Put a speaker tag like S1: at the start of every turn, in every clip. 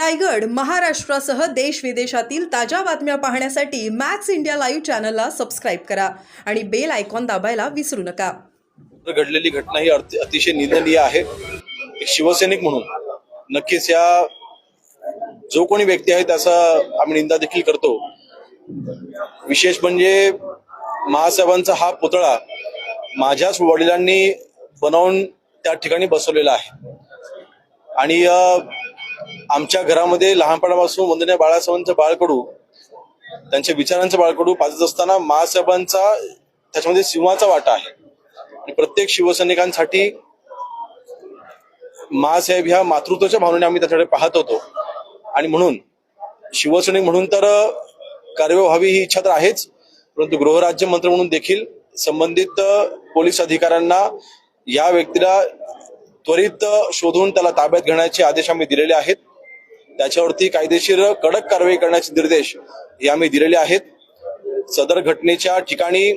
S1: रायगड महाराष्ट्रासह देश विदेशातील ताज्या बातम्या पाहण्यासाठी मॅक्स इंडिया लाईव्ह चॅनलला सबस्क्राईब करा आणि बेल आयकॉन दाबायला विसरू नका.
S2: घडलेली घटना ही अति- अतिशय निंदनीय आहे. एक शिवसैनिक म्हणून नक्कीच या जो कोणी व्यक्ती आहे त्याचा आम्ही निंदा देखील करतो. विशेष म्हणजे महासाहेबांचा हा पुतळा माझ्याच वडिलांनी बनवून त्या ठिकाणी बसवलेला आहे. आणि आमच्या घरामध्ये लहानपणापासून वंदने बाळासाहेबांचं बाळकडू त्यांच्या विचारांचं बाळकडू पाजत असताना महासाहेबांचा त्याच्यामध्ये सिंहाचा वाटा आहे. आणि प्रत्येक शिवसैनिकांसाठी महासाहेब ह्या मातृत्वाच्या भावनेने आम्ही त्याच्याकडे पाहत होतो. आणि म्हणून शिवसैनिक म्हणून तर कार्य व्हावी ही इच्छा तर आहेच परंतु गृहराज्य मंत्री म्हणून देखील संबंधित पोलीस अधिकाऱ्यांना या व्यक्तीला त्वरित शोधून त्याला ताब्यात घेण्याचे आदेश आम्ही दिलेले आहेत. त्याच्यावरती कायदेशीर कडक कारवाई करण्याचे निर्देश हे आम्ही दिलेले आहेत. सदर घटनेच्या ठिकाणी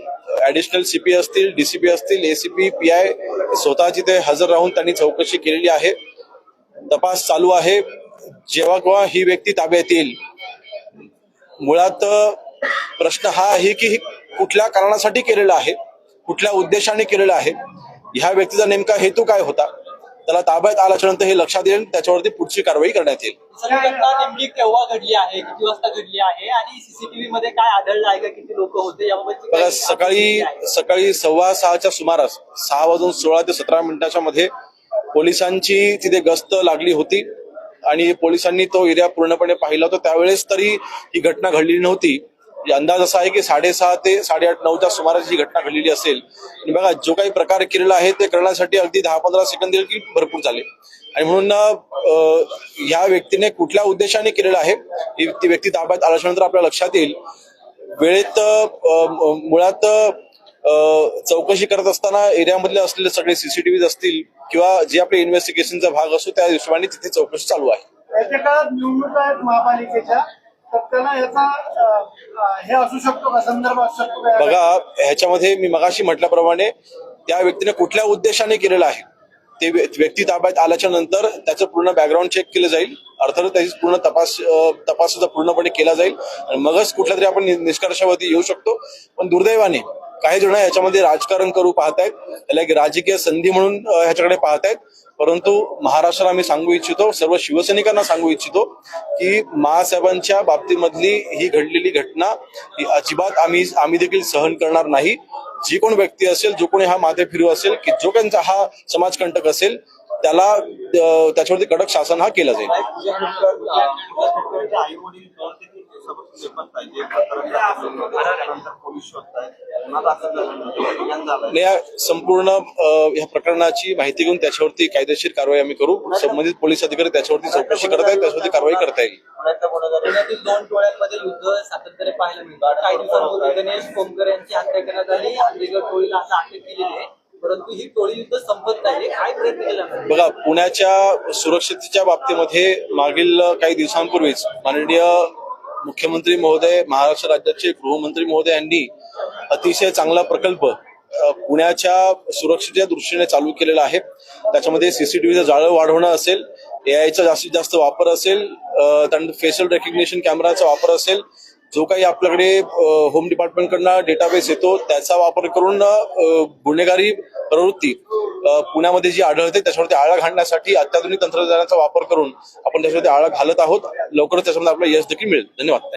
S2: ऍडिशनल सीपी असतील डीसीपी असतील एसीपी पी आय स्वतः तिथे हजर राहून त्यांनी चौकशी केलेली आहे. तपास चालू आहे. जेव्हा केव्हा ही व्यक्ती ताब्यात येईल. मुळात प्रश्न हा आहे की कुठल्या कारणासाठी केलेला आहे कुठल्या उद्देशाने केलेला आहे ह्या व्यक्तीचा नेमका हेतू काय होता? त्याला ताब्यात आल्याच्यानंतर हे लक्षात येईल त्याच्यावरती पुढची कारवाई करण्यात येईल.
S3: सगळी घटना नेमकी केव्हा घडली आहे किती वाजता घडली आहे आणि सीसीटीव्ही मध्ये काय आढळलं आहे का? किती लोक होते? काही
S2: सकाळी? सकाळी सव्वा सहाच्या सुमारास सहा वाजून सोळा ते सतरा मिनिटाच्या मध्ये पोलिसांची तिथे गस्त लागली होती आणि पोलिसांनी तो एरिया पूर्णपणे पाहिला होता. त्यावेळेस तरी ही घटना घडलेली नव्हती. म्हणजे अंदाज असा आहे की साडेसहा ते साडेआठ नऊच्या सुमारास ही घटना घडलेली असेल आणि बघा जो काही प्रकार केलेला आहे ते करण्यासाठी अगदी दहा पंधरा सेकंद देखील भरपूर झाले. आणि म्हणून ह्या व्यक्तीने कुठल्या उद्देशाने केलेलं आहे ती व्यक्ती ताब्यात आल्याच्यानंतर आपल्या लक्षात येईल. वेळेत मुळात चौकशी करत असताना एरियामधले असलेले सगळे सीसीटीव्ही असतील किंवा जे आपल्या इन्व्हेस्टिगेशनचा भाग असतो त्या हिशोबाने तिथे चौकशी चालू आहे.
S4: काळात आहेत महापालिकेच्या. तर याचा हे असू शकतो का? संदर्भ असू शकतो का?
S2: बघा ह्याच्यामध्ये मी मगाशी म्हटल्याप्रमाणे त्या व्यक्तीने कुठल्या उद्देशाने केलेलं आहे? ते व्यक्ती ताब्यात आल्याच्यानंतर त्याचं पूर्ण बॅकग्राऊंड चेक केलं जाईल. अर्थात त्याची पूर्ण तपास तपास तपासाचा पूर्णपणे केला जाईल. आणि मगच कुठल्या तरी आपण निष्कर्षावरती येऊ शकतो. पण दुर्दैवाने काही जण याच्यामध्ये राजकारण करू पाहतायत. त्याला एक राजकीय संधी म्हणून ह्याच्याकडे पाहतायत. परंतु महाराष्ट्राला आम्ही सांगू इच्छितो सर्व शिवसैनिकांना सांगू इच्छितो की महासाहेबांच्या बाबतीमधली ही घडलेली घटना ही अजिबात आम्ही आम्ही देखील सहन करणार नाही. जी कोण व्यक्ती असेल जो कोणी हा माथे फिरू असेल की जो कोणचा हा समाजकंटक असेल त्याला त्याच्यावरती कडक शासन हा केला जाईल.
S5: आई वडील
S2: या संपूर्ण या प्रकरणाची माहिती घेऊन त्याच्यावरती कायदेशीर कारवाई आम्ही करू. संबंधित पोलीस अधिकारी त्याच्यावरती चौकशी करत आहेत त्याच्यावरती कारवाई करता येईल
S5: पुण्यातल्या गुन्हेगारी
S3: पुण्यातील दोन टोळ्यांमध्ये युद्ध सातत्याने पाहायला मिळतं. काही दिवसांपूर्वी गणेश कोमकर यांची हत्या करण्यात आली. हल्लेगड टोळीला आता अटक केलेली आहे. परंतु ही टोळी युद्ध संपत नाही. काय प्रयत्न केला जातो?
S2: बघा पुण्याच्या सुरक्षिततेच्या बाबतीमध्ये मागील काही दिवसांपूर्वीच माननीय मुख्यमंत्री महोदय महाराष्ट्र राज्याचे गृहमंत्री महोदय यांनी अतिशय चांगला प्रकल्प पुण्याच्या सुरक्षेच्या दृष्टीने चालू केलेला आहे. त्याच्यामध्ये सीसीटीव्हीचं जाळं वाढवणं असेल एआयचा जास्तीत जास्त वापर असेल त्यानंतर फेशियल रेकग्निशन कॅमेराचा वापर असेल जो काही आपल्याकडे होम डिपार्टमेंट कडनं डेटाबेस येतो त्याचा वापर करून गुन्हेगारी प्रवृत्ती पुण्यामध्ये जी आढळते त्याच्यावरती आळा घालण्यासाठी अत्याधुनिक तंत्रज्ञानाचा वापर करून आपण त्याच्यावरती आळा घालत आहोत. लवकरच त्याच्यामध्ये आपल्याला यश देखील मिळेल. धन्यवाद.